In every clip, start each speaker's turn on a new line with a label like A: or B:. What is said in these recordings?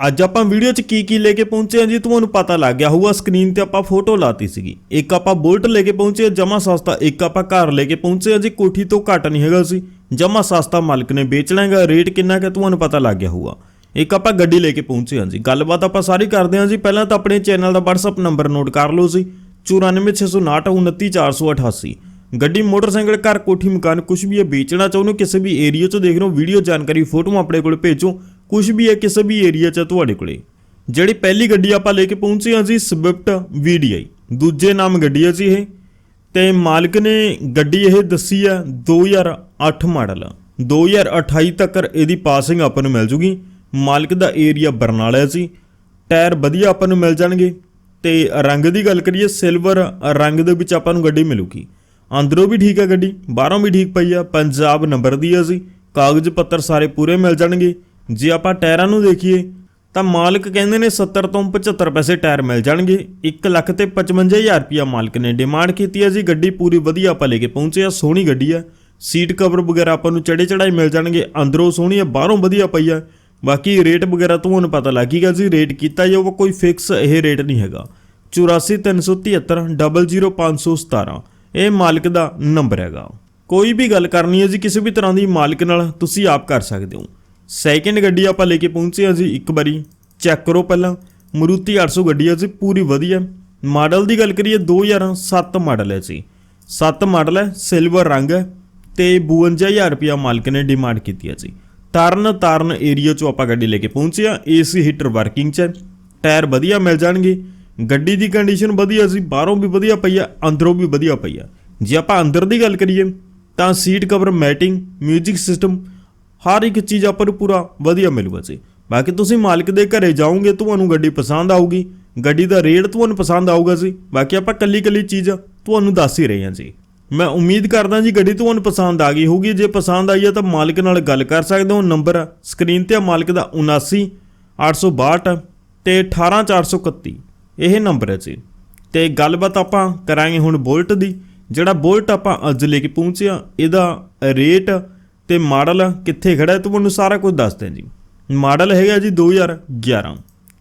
A: ਅੱਜ ਆਪਾਂ ਵੀਡੀਓ 'ਚ ਕੀ ਕੀ ਲੈ ਕੇ ਪਹੁੰਚੇ ਹਾਂ ਜੀ, ਤੁਹਾਨੂੰ ਪਤਾ ਲੱਗ ਗਿਆ ਹੋਊਗਾ ਸਕਰੀਨ ਤੇ ਆਪਾਂ ਫੋਟੋ ਲਾਤੀ ਸੀਗੀ। ਇੱਕ ਆਪਾਂ ਬੁਲਟ ਲੈ ਕੇ ਪਹੁੰਚੇ ਜਮਾ ਸਸਤਾ, ਇੱਕ ਆਪਾਂ ਘਰ ਲੈ ਕੇ ਪਹੁੰਚੇ ਹਾਂ ਜੀ, ਕੋਠੀ ਤੋਂ ਘੱਟ ਨਹੀਂ ਹੈਗਾ ਸੀ। ਜਮਾ ਸਸਤਾ ਮਾਲਕ ਨੇ ਵੇਚਣਾ ਹੈਗਾ ਰੇਟ ਕਿੰਨਾ ਕਿ ਤੁਹਾਨੂੰ ਪਤਾ ਲੱਗ ਗਿਆ ਹੋਊਗਾ। ਇੱਕ ਆਪਾਂ ਗੱਡੀ ਲੈ ਕੇ ਪਹੁੰਚੇ ਹਾਂ ਜੀ, ਗੱਲਬਾਤ ਆਪਾਂ ਸਾਰੀ ਕਰਦੇ ਹਾਂ ਜੀ, ਪਹਿਲਾਂ ਤਾਂ ਆਪਣੇ ਚੈਨਲ ਦਾ WhatsApp ਨੰਬਰ ਨੋਟ ਕਰ ਲਓ ਸੀ 9469299488 ਗੱਡੀ, ਮੋਟਰਸਾਈਕਲ, ਘਰ, ਕੋਠੀ, ਮਕਾਨ ਕੁਝ ਵੀ ਹੈ, ਵੇਚਣਾ ਚਾਹੁੰਦੇ ਹੋ, ਕਿਸੇ ਵੀ ਏਰੀਆ 'ਚ ਦੇਖ ਰਹੇ ਹੋ, ਵੀਡੀਓ ਜਾਣਕਾਰੀ, ਫੋਟੋਆਂ ਆਪਣੇ ਕੋਲ ਭੇਜੋ। ਕੁਝ ਵੀ ਹੈ ਕਿਸੇ ਵੀ ਏਰੀਆ 'ਚ ਤੁਹਾਡੇ ਕੋਲੇ। ਜਿਹੜੀ ਪਹਿਲੀ ਗੱਡੀ ਆਪਾਂ ਲੈ ਕੇ ਪਹੁੰਚੇ ਹਾਂ ਜੀ ਸਵਿਫਟ VDI ਦੂਜੇ ਨਾਮ ਗੱਡੀ ਹੈ ਜੀ ਇਹ। ਤੇ ਮਾਲਕ ਨੇ ਗੱਡੀ ਇਹ ਦੱਸੀ ਹੈ 2008 ਮਾਡਲ। 2028 ਤੱਕ ਇਹਦੀ ਪਾਸਿੰਗ ਆਪਾਂ ਨੂੰ ਮਿਲ ਜੂਗੀ। ਮਾਲਕ ਦਾ ਏਰੀਆ ਬਰਨਾਲਾ ਹੈ ਜੀ। ਟਾਇਰ ਵਧੀਆ ਆਪਾਂ ਨੂੰ ਮਿਲ ਜਾਣਗੇ। ਤੇ ਰੰਗ ਦੀ ਗੱਲ ਕਰੀਏ ਸਿਲਵਰ ਰੰਗ ਦੇ ਵਿੱਚ ਆਪਾਂ ਨੂੰ ਗੱਡੀ ਮਿਲੂਗੀ। ਅੰਦਰੋਂ ਵੀ ਠੀਕ ਹੈ ਗੱਡੀ, ਬਾਹਰੋਂ ਵੀ ਠੀਕ ਪਈ ਆ, ਪੰਜਾਬ ਨੰਬਰ ਦੀ ਹੈ ਜੀ। ਕਾਗਜ਼ ਪੱਤਰ ਸਾਰੇ ਪੂਰੇ ਮਿਲ ਜਾਣਗੇ। ਜੇ ਆਪਾਂ ਟਾਇਰਾਂ ਨੂੰ ਦੇਖੀਏ, ਤਾਂ ਮਾਲਕ ਕਹਿੰਦੇ ਨੇ 70 ਤੋਂ 75 ਪੈਸੇ ਟਾਇਰ ਮਿਲ ਜਾਣਗੇ। 1 ਲੱਖ ਤੇ 55000 ਰੁਪਿਆ ਮਾਲਕ ਨੇ ਡਿਮਾਂਡ ਕੀਤੀ ਹੈ। ਜੀ, ਗੱਡੀ ਪੂਰੀ ਵਧੀਆ ਆਪਾਂ ਲੈ ਕੇ ਪਹੁੰਚੇ ਆ ਸੋਹਣੀ ਗੱਡੀ ਆ ਸੀਟ ਕਵਰ ਵਗੈਰਾ ਆਪਾਂ ਨੂੰ ਚੜੇ ਚੜਾਈ ਮਿਲ ਜਾਣਗੇ। ਅੰਦਰੋਂ ਸੋਹਣੀ ਆ ਬਾਹਰੋਂ ਵਧੀਆ ਪਈ ਆ ਬਾਕੀ ਰੇਟ ਵਗੈਰਾ ਤੁਹਾਨੂੰ ਪਤਾ ਲੱਗੇਗਾ ਜੀ। ਰੇਟ ਕੀਤਾ ਜਾਊਗਾ ਕੋਈ ਫਿਕਸ ਇਹ ਰੇਟ ਨਹੀਂ ਹੈਗਾ। 8437700517 ਇਹ ਮਾਲਕ ਦਾ ਨੰਬਰ ਹੈਗਾ। ਕੋਈ ਵੀ ਗੱਲ ਕਰਨੀ ਹੈ ਜੀ, ਕਿਸੇ ਵੀ ਤਰ੍ਹਾਂ ਦੀ ਮਾਲਕ ਨਾਲ ਤੁਸੀਂ ਆਪ ਕਰ ਸਕਦੇ ਹੋ। ਸੈਕਿੰਡ ਗੱਡੀ ਆਪਾਂ ਲੈ ਕੇ ਪਹੁੰਚੇ ਹਾਂ ਜੀ ਇੱਕ ਵਾਰੀ। ਚੈੱਕ ਕਰੋ ਪਹਿਲਾਂ। ਮਰੂਤੀ 800 ਗੱਡੀ ਹੈ ਜੀ, ਪੂਰੀ ਵਧੀਆ। ਮਾਡਲ ਦੀ ਗੱਲ ਕਰੀਏ 2007 ਮਾਡਲ ਹੈ ਜੀ। 7 ਮਾਡਲ ਹੈ ਸਿਲਵਰ ਰੰਗ ਹੈ ਤੇ 52000 ਰੁਪਿਆ ਮਾਲਕ ਨੇ ਡਿਮਾਂਡ ਕੀਤੀ ਹੈ ਜੀ। ਤਰਨ ਤਾਰਨ ਏਰੀਆ ਚੋਂ ਆਪਾਂ ਗੱਡੀ ਲੈ ਕੇ ਪਹੁੰਚੇ ਆ ਏਸੀ ਹੀਟਰ ਵਰਕਿੰਗ 'ਚ ਹੈ। ਟਾਇਰ ਵਧੀਆ ਮਿਲ ਜਾਣਗੇ। ਗੱਡੀ ਦੀ ਕੰਡੀਸ਼ਨ ਵਧੀਆ ਸੀ ਬਾਹਰੋਂ ਵੀ ਵਧੀਆ ਪਈ ਆ ਅੰਦਰੋਂ ਵੀ ਵਧੀਆ ਪਈ ਆ ਜੇ ਆਪਾਂ ਅੰਦਰ ਦੀ ਗੱਲ ਕਰੀਏ, ਤਾਂ ਸੀਟ ਕਵਰ ਮੈਟਿੰਗ 뮤직 ਸਿਸਟਮ ਹਰ ਇੱਕ ਚੀਜ਼ ਆਪਾਂ ਨੂੰ ਪੂਰਾ ਵਧੀਆ ਮਿਲੂਗਾ ਜੀ। ਬਾਕੀ ਤੁਸੀਂ ਮਾਲਕ ਦੇ ਘਰੇ ਜਾਓਗੇ, ਤੁਹਾਨੂੰ ਗੱਡੀ ਪਸੰਦ ਆਊਗੀ। ਗੱਡੀ ਦਾ ਰੇਟ ਤੁਹਾਨੂੰ ਪਸੰਦ ਆਊਗਾ ਜੀ। ਬਾਕੀ ਆਪਾਂ ਕੱਲੀ ਕੱਲੀ ਚੀਜ਼ ਤੁਹਾਨੂੰ ਦੱਸ ਹੀ ਰਹੇ ਹਾਂ ਜੀ। ਮੈਂ ਉਮੀਦ ਕਰਦਾ ਜੀ ਗੱਡੀ ਤੁਹਾਨੂੰ ਪਸੰਦ ਆ ਗਈ ਹੋਊਗੀ। ਜੇ ਪਸੰਦ ਆਈ ਹੈ ਤਾਂ ਮਾਲਕ ਨਾਲ ਗੱਲ ਕਰ ਸਕਦੇ ਹੋ। ਨੰਬਰ ਸਕਰੀਨ ਤੇ ਆ, ਮਾਲਕ ਦਾ 79 862 ਤੇ 18431 ਇਹ ਨੰਬਰ ਹੈ ਜੀ। ਤੇ ਗੱਲਬਾਤ ਆਪਾਂ ਕਰਾਂਗੇ ਹੁਣ ਬੋਲਟ ਦੀ। ਜਿਹੜਾ ਬੋਲਟ ਆਪਾਂ ਅੱਜ ਲੈ ਕੇ ਪਹੁੰਚਿਆ ਇਹਦਾ ਰੇਟ ਤੇ ਮਾਡਲ ਕਿੱਥੇ ਖੜਾ ਹੈ ਤੁਹਾਨੂੰ ਸਾਰਾ ਕੁਝ ਦੱਸਦੇ ਹਾਂ ਜੀ। ਮਾਡਲ ਹੈਗਾ ਜੀ 2011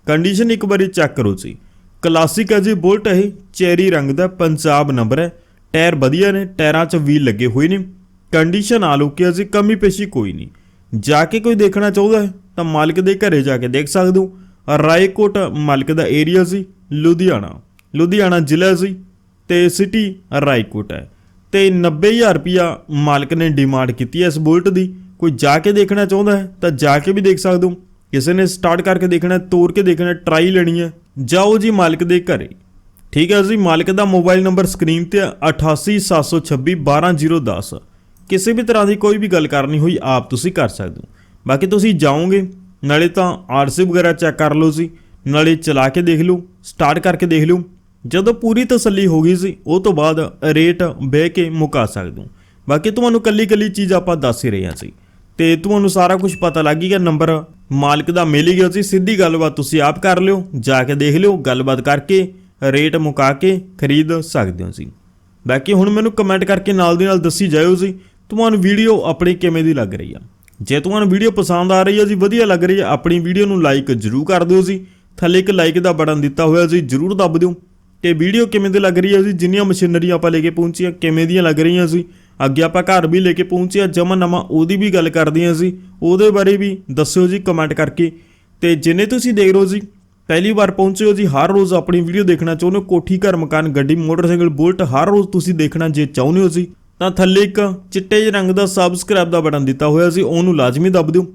A: ਕੰਡੀਸ਼ਨ ਇੱਕ ਵਾਰੀ ਚੈੱਕ ਕਰੋ ਜੀ। ਕਲਾਸਿਕ ਹੈ ਜੀ ਬੁਲਟ ਇਹ, ਚੈਰੀ ਰੰਗ ਦਾ ਪੰਜਾਬ ਨੰਬਰ ਹੈ। ਟਾਇਰ ਵਧੀਆ ਨੇ ਟਾਇਰਾਂ 'ਚ ਵੀਲ ਲੱਗੇ ਹੋਏ ਨੇ। ਕੰਡੀਸ਼ਨ ਆ ਲੁਕਿਆ ਜੀ, ਕਮੀ ਪੇਸ਼ੀ ਕੋਈ ਨਹੀਂ। ਜਾ ਕੇ ਕੋਈ ਦੇਖਣਾ ਚਾਹੁੰਦਾ ਹੈ, ਤਾਂ ਮਾਲਕ ਦੇ ਘਰੇ ਜਾ ਕੇ ਦੇਖ ਸਕਦੇ ਹੋ। ਰਾਏਕੋਟ ਮਾਲਕ ਦਾ ਏਰੀਆ ਸੀ ਲੁਧਿਆਣਾ। ਲੁਧਿਆਣਾ ਜ਼ਿਲ੍ਹਾ ਸੀ ਤੇ ਸਿਟੀ ਰਾਏਕੋਟ ਹੈ। ਤੇ 90000 ਰੁਪਿਆ ਮਾਲਕ ਨੇ ਡਿਮਾਂਡ ਕੀਤੀ ਹੈ ਇਸ ਬੁਲਟ ਦੀ। ਕੋਈ ਜਾ ਕੇ ਦੇਖਣਾ ਚਾਹੁੰਦਾ ਹੈ ਤਾਂ ਜਾ ਕੇ ਵੀ ਦੇਖ ਸਕਦੇ ਹੋ। ਕਿਸੇ ਨੇ ਸਟਾਰਟ ਕਰਕੇ ਦੇਖਣਾ ਹੈ, ਤੋੜ ਕੇ ਦੇਖਣਾ ਟਰਾਈ ਲੈਣੀ ਹੈ। ਜਾਓ ਜੀ ਮਾਲਕ ਦੇ ਘਰੇ। ਠੀਕ ਹੈ ਜੀ ਮਾਲਕ ਦਾ ਮੋਬਾਈਲ ਨੰਬਰ ਸਕਰੀਨ ਤੇ 8876212010 ਕਿਸੇ ਵੀ ਤਰ੍ਹਾਂ ਦੀ ਕੋਈ ਵੀ ਗੱਲ ਕਰਨੀ ਹੋਈ ਆਪ ਤੁਸੀਂ ਕਰ ਸਕਦੇ ਹੋ। ਬਾਕੀ ਤੁਸੀਂ ਜਾਓਗੇ ਨਾਲੇ ਤਾਂ ਆਰਸੀ ਵਗੈਰਾ ਚੈੱਕ ਕਰ ਲਓ ਜੀ ਨਾਲੇ ਚਲਾ ਕੇ ਦੇਖ ਲਓ ਸਟਾਰਟ ਕਰਕੇ ਦੇਖ ਲਓ। ਜਦੋਂ ਪੂਰੀ ਤਸੱਲੀ ਹੋ ਗਈ ਸੀ, ਉਹ ਤੋਂ ਬਾਅਦ ਰੇਟ ਬਹਿ ਕੇ ਮੁਕਾ ਸਕਦੇ। ਹੋ ਬਾਕੀ ਤੁਹਾਨੂੰ ਕੱਲੀ ਕੱਲੀ ਚੀਜ਼ ਆਪਾਂ ਦੱਸ ਹੀ ਰਹੇ ਹਾਂ ਸੀ। ਤੇ ਤੁਹਾਨੂੰ ਸਾਰਾ ਕੁਝ ਪਤਾ ਲੱਗ ਗਿਆ, ਨੰਬਰ ਮਾਲਕ ਦਾ ਮਿਲ ਹੀ ਗਿਆ ਸੀ। ਸਿੱਧੀ ਗੱਲਬਾਤ ਤੁਸੀਂ ਆਪ ਕਰ ਲਿਓ, ਜਾ ਕੇ ਦੇਖ ਲਿਓ, ਗੱਲਬਾਤ ਕਰਕੇ ਰੇਟ ਮੁਕਾ ਕੇ ਖਰੀਦ ਸਕਦੇ ਹੋ ਜੀ ਬਾਕੀ ਹੁਣ ਮੈਨੂੰ ਕਮੈਂਟ ਕਰਕੇ ਨਾਲ ਦੀ ਨਾਲ ਦੱਸੀ ਜਾਇਓ ਜੀ ਤੁਹਾਨੂੰ ਵੀਡੀਓ ਆਪਣੀ ਕਿਵੇਂ ਦੀ ਲੱਗ ਰਹੀ ਆ। ਜੇ ਤੁਹਾਨੂੰ ਵੀਡੀਓ ਪਸੰਦ ਆ ਰਹੀ ਹੈ ਜੀ, ਵਧੀਆ ਲੱਗ ਰਹੀ ਹੈ ਆਪਣੀ ਵੀਡੀਓ ਨੂੰ ਲਾਈਕ ਜ਼ਰੂਰ ਕਰ ਦਿਓ ਜੀ। ਥੱਲੇ ਇੱਕ ਲਾਈਕ ਦਾ ਬਟਨ ਦਿੱਤਾ ਹੋਇਆ ਜੀ, ਜ਼ਰੂਰ ਦੱਬ ਦਿਓ। ਕਿ ਵੀਡੀਓ ਕਿਵੇਂ ਦੀ ਲੱਗ ਰਹੀ ਹੈ ਜੀ? ਜਿੰਨੀਆਂ ਮਸ਼ੀਨਰੀ ਆਪਾਂ ਲੈ ਕੇ ਪਹੁੰਚੀਆਂ, ਕਿਵੇਂ ਦੀਆਂ ਲੱਗ ਰਹੀਆਂ ਸੀ? ਅੱਗੇ ਆਪਾਂ ਘਰ ਵੀ ਲੈ ਕੇ ਪਹੁੰਚੇ ਆ ਜਮਨ ਨਵਾਂ ਉਹਦੀ ਵੀ ਗੱਲ ਕਰਦੇ ਹਾਂ ਸੀ ਉਹਦੇ ਬਾਰੇ ਵੀ ਦੱਸਿਓ ਜੀ ਕਮੈਂਟ ਕਰਕੇ। ਤੇ ਜਿੰਨੇ ਤੁਸੀਂ ਦੇਖ ਰਹੇ ਹੋ ਜੀ, ਪਹਿਲੀ ਵਾਰ ਪਹੁੰਚੇ ਹੋ ਜੀ, ਹਰ ਰੋਜ਼ ਆਪਣੀ ਵੀਡੀਓ ਦੇਖਣਾ ਚਾਹੁੰਦੇ ਹੋ, ਕੋਠੀ ਘਰ ਮਕਾਨ, ਗੱਡੀ, ਮੋਟਰਸਾਈਕਲ, ਬੁਲਟ, ਹਰ ਰੋਜ਼ ਤੁਸੀਂ ਦੇਖਣਾ ਜੇ ਚਾਹੁੰਦੇ ਹੋ ਜੀ, ਤਾਂ ਥੱਲੇ ਇੱਕ ਚਿੱਟੇ ਜਿਹੇ ਰੰਗ ਦਾ ਸਬਸਕ੍ਰਾਈਬ ਦਾ ਬਟਨ ਦਿੱਤਾ ਹੋਇਆ ਸੀ, ਉਹਨੂੰ ਲਾਜ਼ਮੀ ਦੱਬ ਦਿਓ।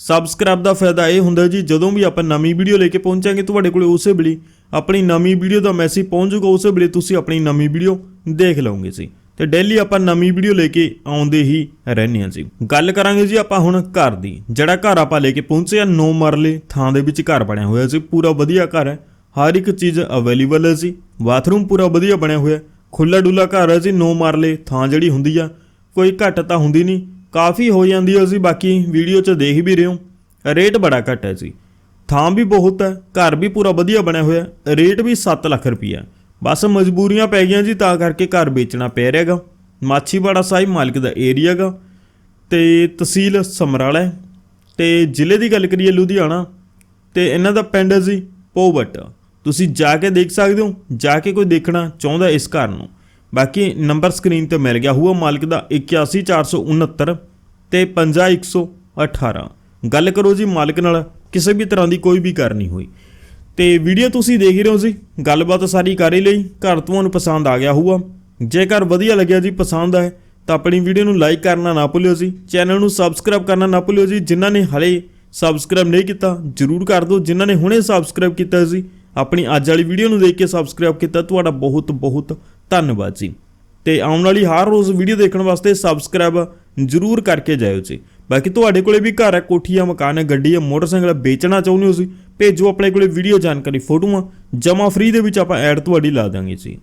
A: ਸਬਸਕ੍ਰਾਈਬ ਦਾ ਫਾਇਦਾ ਇਹ ਹੁੰਦਾ ਜੀ, ਜਦੋਂ ਵੀ ਆਪਾਂ ਨਵੀਂ ਵੀਡੀਓ ਲੈ ਕੇ ਪਹੁੰਚਾਂਗੇ, ਤੁਹਾਡੇ ਕੋਲੇ ਉਸੇ ਵੇਲੇ ਆਪਣੀ ਨਵੀਂ ਵੀਡੀਓ ਦਾ ਮੈਸੇਜ ਪਹੁੰਚ ਜਾਊਗਾ, ਉਸੇ ਵੇਲੇ ਤੁਸੀਂ ਆਪਣੀ ਨਵੀਂ ਵੀਡੀਓ ਦੇਖ ਲਓਗੇ ਜੀ। ਤੇ ਡੇਲੀ ਆਪਾਂ ਨਵੀਂ ਵੀਡੀਓ ਲੈ ਕੇ ਆਉਂਦੇ ਹੀ ਰਹਿੰਦੇ ਹਾਂ ਜੀ। ਗੱਲ ਕਰਾਂਗੇ ਜੀ ਆਪਾਂ ਹੁਣ ਘਰ ਦੀ। ਜਿਹੜਾ ਘਰ ਆਪਾਂ ਲੈ ਕੇ ਪਹੁੰਚੇ ਆ 9 ਮਰਲੇ ਥਾਂ ਦੇ ਵਿੱਚ ਘਰ ਬਣਿਆ ਹੋਇਆ ਸੀ ਪੂਰਾ ਵਧੀਆ ਘਰ ਹੈ। ਹਰ ਇੱਕ ਚੀਜ਼ ਅਵੇਲੇਬਲ ਹੈ ਜੀ। ਬਾਥਰੂਮ ਪੂਰਾ ਵਧੀਆ ਬਣਿਆ ਹੋਇਆ ਖੁੱਲਾ ਡੁੱਲਾ ਘਰ ਹੈ ਜੀ 9 ਮਰਲੇ ਥਾਂ ਜਿਹੜੀ ਹੁੰਦੀ ਆ, ਕੋਈ ਘੱਟ ਤਾਂ ਹੁੰਦੀ ਨਹੀਂ। ਕਾਫੀ ਹੋ ਜਾਂਦੀ ਹੈ ਜੀ, ਬਾਕੀ ਵੀਡੀਓ 'ਚ ਦੇਖ ਵੀ ਰਹੇ ਹੋ। ਰੇਟ ਬੜਾ ਘੱਟ ਹੈ ਜੀ। ਥਾਂ ਵੀ ਬਹੁਤ ਹੈ, ਘਰ ਵੀ ਪੂਰਾ ਵਧੀਆ ਬਣਿਆ ਹੋਇਆ ਰੇਟ ਵੀ 7 ਲੱਖ ਰੁਪਈਆ ਬਸ ਮਜਬੂਰੀਆਂ ਪੈ ਗਈਆਂ ਜੀ, ਤਾਂ ਕਰਕੇ ਘਰ ਵੇਚਣਾ ਪੈ ਰਿਹਾਗਾ। ਮਾਛੀਵਾੜਾ ਸਾਹਿਬ ਮਾਲਕ ਦਾ ਏਰੀਆ ਗਾ। ਤੇ ਤਹਿਸੀਲ ਸਮਰਾਲਾ ਹੈ। ਤੇ ਜ਼ਿਲ੍ਹੇ ਦੀ ਗੱਲ ਕਰੀਏ ਲੁਧਿਆਣਾ, ਤੇ ਇਹਨਾਂ ਦਾ ਪਿੰਡ ਹੈ ਜੀ, ਪੋਵਟ। ਤੁਸੀਂ ਜਾ ਕੇ ਦੇਖ ਸਕਦੇ ਹੋ, ਜਾ ਕੇ ਕੋਈ ਦੇਖਣਾ ਚਾਹੁੰਦਾ ਇਸ ਘਰ ਨੂੰ। ਬਾਕੀ ਨੰਬਰ ਸਕਰੀਨ ਤੇ ਮਿਲ ਗਿਆ ਹੋਊਗਾ, ਮਾਲਕ ਦਾ 81469 ਤੇ 50118 ਗੱਲ ਕਰੋ ਜੀ ਮਾਲਕ ਨਾਲ ਕਿਸੇ ਵੀ ਤਰ੍ਹਾਂ ਦੀ ਕੋਈ ਵੀ ਕਰਨੀ ਹੋਈ। ਤੇ ਵੀਡੀਓ ਤੁਸੀਂ ਦੇਖ ਰਹੇ ਹੋ ਜੀ, ਗੱਲਬਾਤ ਸਾਰੀ ਕਰ ਹੀ ਲਈ, ਘਰ ਤੁਹਾਨੂੰ ਪਸੰਦ ਆ ਗਿਆ ਹੋਊਗਾ। ਜੇਕਰ ਵਧੀਆ ਲੱਗਿਆ ਜੀ, ਪਸੰਦ ਆਏ, ਤਾਂ ਆਪਣੀ ਵੀਡੀਓ ਨੂੰ ਲਾਈਕ ਕਰਨਾ ਨਾ ਭੁੱਲਿਓ ਜੀ। ਚੈਨਲ ਨੂੰ ਸਬਸਕ੍ਰਾਈਬ ਕਰਨਾ ਨਾ ਭੁੱਲਿਓ ਜੀ, ਜਿਨ੍ਹਾਂ ਨੇ ਹਲੇ ਸਬਸਕ੍ਰਾਈਬ ਨਹੀਂ ਕੀਤਾ, ਜਰੂਰ ਕਰ ਦਿਓ। ਜਿਨ੍ਹਾਂ ਨੇ ਹੁਣੇ ਸਬਸਕ੍ਰਾਈਬ ਕੀਤਾ ਜੀ, ਆਪਣੀ ਅੱਜ ਵਾਲੀ ਵੀਡੀਓ ਨੂੰ ਦੇਖ ਕੇ ਸਬਸਕ੍ਰਾਈਬ ਕੀਤਾ, ਤੁਹਾਡਾ ਬਹੁਤ ਬਹੁਤ ਧੰਨਵਾਦ ਜੀ। ਤੇ ਆਉਣ ਵਾਲੀ ਹਰ ਰੋਜ਼ ਵੀਡੀਓ ਦੇਖਣ ਵਾਸਤੇ ਸਬਸਕ੍ਰਾਈਬ ਜਰੂਰ ਕਰਕੇ ਜਾਇਓ ਜੀ। ਬਾਕੀ ਤੁਹਾਡੇ ਕੋਲੇ ਵੀ ਘਰ ਹੈ ਕੋਠੀ ਆ ਮਕਾਨ ਹੈ ਗੱਡੀ ਹੈ ਮੋਟਰਸਾਈਕਲ ਹੈ, ਵੇਚਣਾ ਚਾਹੁੰਦੇ ਹੋ ਸੀ ਭੇਜੋ ਆਪਣੇ ਕੋਲੇ ਵੀਡੀਓ ਜਾਣਕਾਰੀ ਫੋਟੋਆਂ ਜਮਾ ਫ੍ਰੀ ਦੇ ਵਿੱਚ ਆਪਾਂ ਐਡ ਤੁਹਾਡੀ ਲਾ ਦਾਂਗੇ ਜੀ।